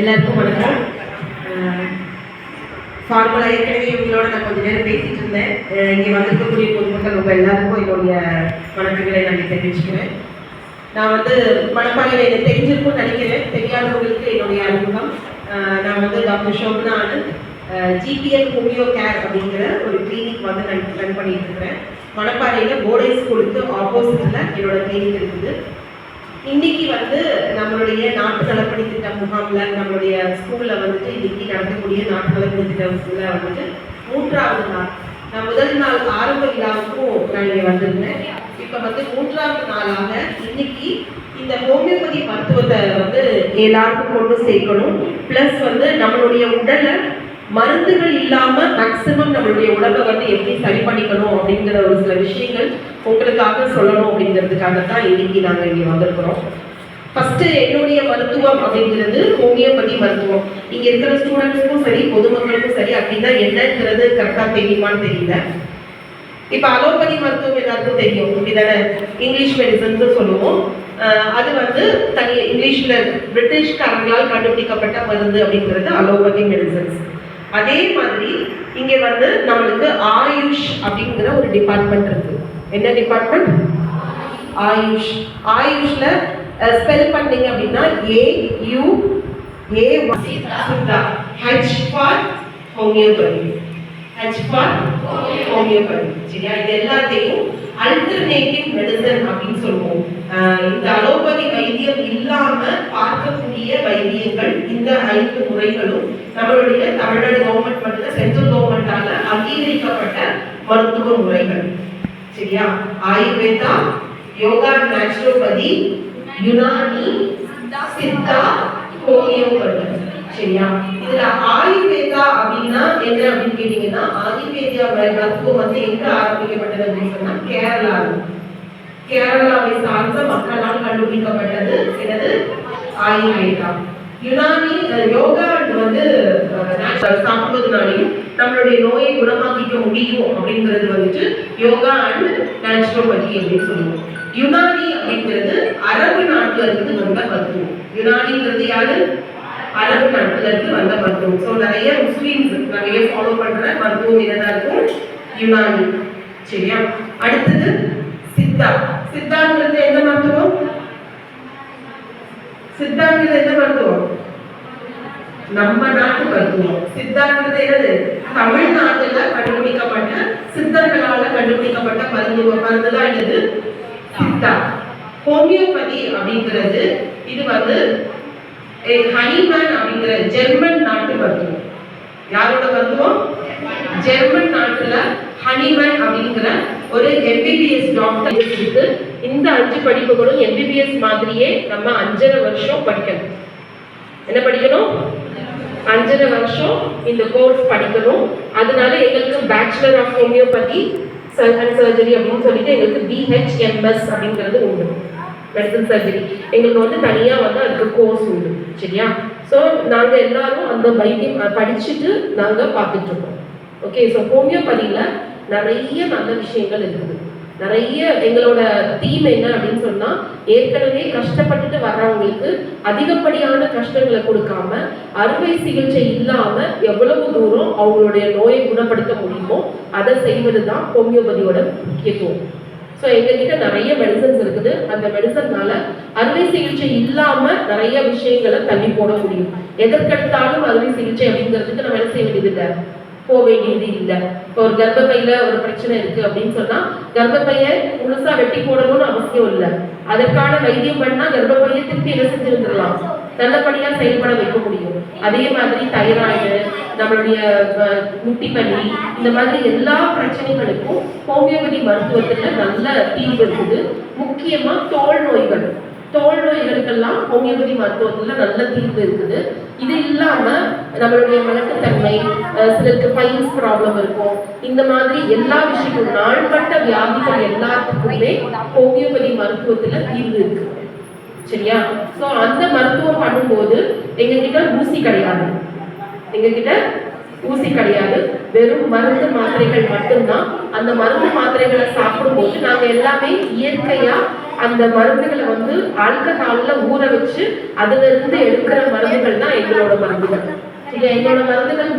எல்லாருக்கும் வணக்கம். ஃபார்முலா ஏற்கனவே இவங்களோட நான் கொஞ்ச நேரம் பேசிட்டு இருந்தேன். இங்கே வந்திருக்கக்கூடிய பொதுமக்கள் உங்கள் எல்லாருக்கும் என்னுடைய வணக்கங்களை நான் தெரிவிச்சுக்கிறேன். நான் வந்து மணப்பாறையில் எனக்கு தெரிஞ்சிருக்கும்னு நினைக்கிறேன். தெரியாதவங்களுக்கு என்னுடைய அறிமுகம். நான் வந்து doctor Shobana Anand. GPL homeo care அப்படிங்கிற ஒரு கிளினிக் வந்து நான் ரன் பண்ணிட்டு இருக்கிறேன். மணப்பாறையில் போர்டை ஸ்கூலுக்கு ஆப்போசிட்டில் என்னோட கிளினிக் இருக்குது. இன்னைக்கு வந்து நம்மளுடைய நாட்டு நலப்பணி திட்டம் முகாம்ல நம்மளுடைய ஸ்கூலில் வந்துட்டு இன்னைக்கு நடக்கக்கூடிய நாட்டு நலப்பணி திட்டம்ல வந்துட்டு மூன்றாவது நாள். நான் முதல் நாள் ஆரம்ப விழாவுக்கும் நான் இங்கே வந்திருந்தேன். இப்போ வந்து மூன்றாவது நாளாக இன்னைக்கு இந்த ஹோமியோபதி மருத்துவத்தை வந்து எல்லாருக்கும் கொண்டு சேர்க்கணும். ப்ளஸ் வந்து நம்மளுடைய உடலை மருந்துகள் இல்லாம மேக்சிமம் நம்மளுடைய உடம்பை வந்து எப்படி சரி பண்ணிக்கணும் அப்படிங்கிற ஒரு சில விஷயங்கள் உங்களுக்காக சொல்லணும் அப்படிங்கிறதுக்காக தான் இன்னைக்கு நாங்கள் இங்கே வந்திருக்கிறோம். ஃபர்ஸ்ட் என்னுடைய மருத்துவம் அப்படிங்கிறது ஹோமியோபதி மருத்துவம். இங்க இருக்கிற ஸ்டூடெண்ட்ஸ்க்கும் சரி பொதுமக்களுக்கும் சரி அப்படின்னா என்னங்கிறது கரெக்டா தெரியுமான்னு தெரியல. இப்ப அலோபதி மருத்துவம் எல்லாருக்கும் தெரியும். இப்படிதானே? இங்கிலீஷ் மெடிசன்ஸ் சொல்லுவோம். அது வந்து தனி இங்கிலீஷ்ல பிரிட்டிஷ்காரங்களால் கண்டுபிடிக்கப்பட்ட மருந்து அப்படிங்கிறது அலோபதி மெடிசன்ஸ் அதே மாதிரி இங்க வந்து நம்மளுக்கு ஆயுஷ் அப்படிங்கிற ஒரு டிபார்ட்மெண்ட் இருக்கு. என்ன டிபார்ட்மெண்ட் ஆயுஷ். ஆயுஷ்ல ஸ்பெல் பண்ணீங்க அப்படின்னா A U A H for homeopathy H for homeopathy சரியா? இது எல்லாத்தையும் அல்டர்னேட்டிவ் மெடிசன் அப்படின்னு சொல்லுவோம். இந்த அலோபதி வைத்தியம் இல்லாம பார்க்கக்கூடிய வைத்தியங்கள் இந்த ஐந்து முறைகளும் நம்மளுடைய தமிழ்நாடு கவர்மெண்ட் மட்டும் சென்ட்ரல் கவர்மெண்டால அங்கீகரிக்கப்பட்ட மருத்துவ முறைகள். சரியா? ஆயுர்வேதா யோகா நேச்சுரோபதி யுனானி சித்தா ஹோமியோபதி சரியா? இதுல ஆயுர்வேதா அப்படின்னா என்ன அப்படின்னு கேட்டீங்கன்னா ஆயுர்வேதியா மருத்துவம் வந்து எங்க ஆரம்பிக்கப்பட்டது அப்படின்னு சொன்னா கேரளாவில். கேரளாவை சார்ந்த மக்களால் கண்டுபிடிக்கப்பட்டது எனது ஆயுர்வேதா. யுனானி யோகா வந்து அஹ், சாப்பிடுவதனாலையும் நம்மளுடைய நோயை குணமாக்கிக்க முடியும் அப்படிங்கிறது வந்துட்டு யோகா அண்ட் நேச்சுரோபதி அப்படின்னு சொல்லுவோம். யுனானி அப்படிங்கிறது அரபு நாட்டுல இருந்து வந்த மருத்துவம் யுனானிங்கிறது யாரு? அரபு நாட்டுல இருந்து வந்த மருத்துவம் ஸோ நிறைய முஸ்லீம்ஸ் நிறைய ஃபாலோ பண்ற மருத்துவம் என்னதான் இருக்கும்? யுனானி. சரியா? அடுத்தது சித்தா. சித்தாங்கிறது என்ன மருத்துவம்? சித்தாங்கிறது என்ன மருத்துவம்? நம்ம நாட்டு மருத்துவம் சித்தாங்கிறது என்னது? தமிழ்நாட்டுல கண்டுபிடிக்கப்பட்ட சித்தர்களால கண்டுபிடிக்கப்பட்ட மருத்துவ மருந்து தான் என்னது? சித்தா. ஹோமியோபதி அப்படிங்கிறது இது வந்து ஹனிமேன் அப்படிங்கிற ஜெர்மன் நாட்டு மருத்துவம். யாரோட மருத்துவம்? ஜெர்மன் நாட்டுல ஹனிமேன் அப்படிங்கிற ஒரு எம்பிபிஎஸ் டாக்டர் இருக்கு இந்த அஞ்சு படிப்புகளும் எம்பிபிஎஸ் மாதிரியே நம்ம அஞ்சரை வருஷம் படிக்கணும். என்ன படிக்கணும்? அஞ்சரை வருஷம் இந்த கோர்ஸ் படிக்கணும். அதனால எங்களுக்கு bachelor of homeopathy and surgery அப்படின்னு சொல்லிட்டு எங்களுக்கு பிஹெச்எம்எஸ் அப்படிங்கிறது உண்டு. மெடிசன் சர்ஜரி எங்களுக்கு வந்து தனியாக வந்து அதுக்கு கோர்ஸ் உண்டு. சரியா? ஸோ நாங்கள் எல்லாரும் அந்த வைத்தியம் படிச்சுட்டு நாங்கள் பார்த்துட்டு இருக்கோம். ஓகே ஸோ ஹோமியோபதியில் நிறைய நல்ல விஷயங்கள் இருக்குது. நிறைய எங்களோட தீம் என்ன அப்படின்னு சொன்னா ஏற்கனவே கஷ்டப்பட்டுட்டு வர்றவங்களுக்கு அதிகப்படியான கஷ்டங்களை கொடுக்காம அறுவை சிகிச்சை இல்லாம எவ்வளவு தூரம் அவங்களுடைய நோயை குணப்படுத்த முடியுமோ அதை செய்வது தான் ஹோமியோபதியோட முக்கியத்துவம். ஸோ எங்ககிட்ட நிறைய மெடிசன்ஸ் இருக்குது. அந்த மெடிசன்னால அறுவை சிகிச்சை இல்லாம நிறைய விஷயங்களை தள்ளி போட முடியும். எதற்கெடுத்தாலும் அறுவை சிகிச்சை அப்படிங்கிறதுக்கு நம்ம என்ன செய்ய வேண்டியது இல்லை போக வேண்டியது இல்லை. இப்போ ஒரு கர்ப்பப்பையில ஒரு பிரச்சனை இருக்கு அப்படின்னு சொன்னா கர்ப்பப்பையை முழுசா வெட்டி போடணும்னு அவசியம் இல்லை. அதற்கான வைத்தியம் பண்ணா கர்ப்பப்பையை திருப்பி என்ன செஞ்சிருந்துடலாம்? நல்லபடியா செயல்பட வைக்க முடியும். அதே மாதிரி தைராய்டு நம்மளுடைய முட்டி பண்ணி இந்த மாதிரி எல்லா பிரச்சனைகளுக்கும் ஹோமியோபதி மருத்துவத்துல நல்ல தீர்வு இருக்குது. முக்கியமா தோல் நோய்கள். தோல் நோய்களுக்கெல்லாம் ஹோமியோபதி மருத்துவத்துல நல்ல தீர்வு இருக்குது. இது இல்லாம நம்மளுடைய மலட்டுத்தன்மை சிலருக்கு பைல்ஸ் ப்ராப்ளம் இருக்கும். இந்த மாதிரி எல்லா விஷயங்களும் நாள்பட்ட வியாதிகள் எல்லாத்துக்குமே ஹோமியோபதி மருத்துவத்துல தீர்வு இருக்கு. சரியா? சோ அந்த மருத்துவம் பண்ணும்போது எங்ககிட்ட ஊசி கிடையாது. எங்ககிட்ட ஊசி கிடையாது. வெறும் மருந்து மாத்திரைகள் மட்டும்தான். அந்த மருந்து மாத்திரைகளை சாப்பிடும்போது நாங்க எல்லாமே இயற்கையா அந்த மருந்துகளை வந்து ஆல்கஹால்ல ஊற வச்சு அதுல இருந்து எடுக்கிற மருந்துகள் தான் எங்களோட மருந்துகள். இல்ல எங்களோட மருந்துகள்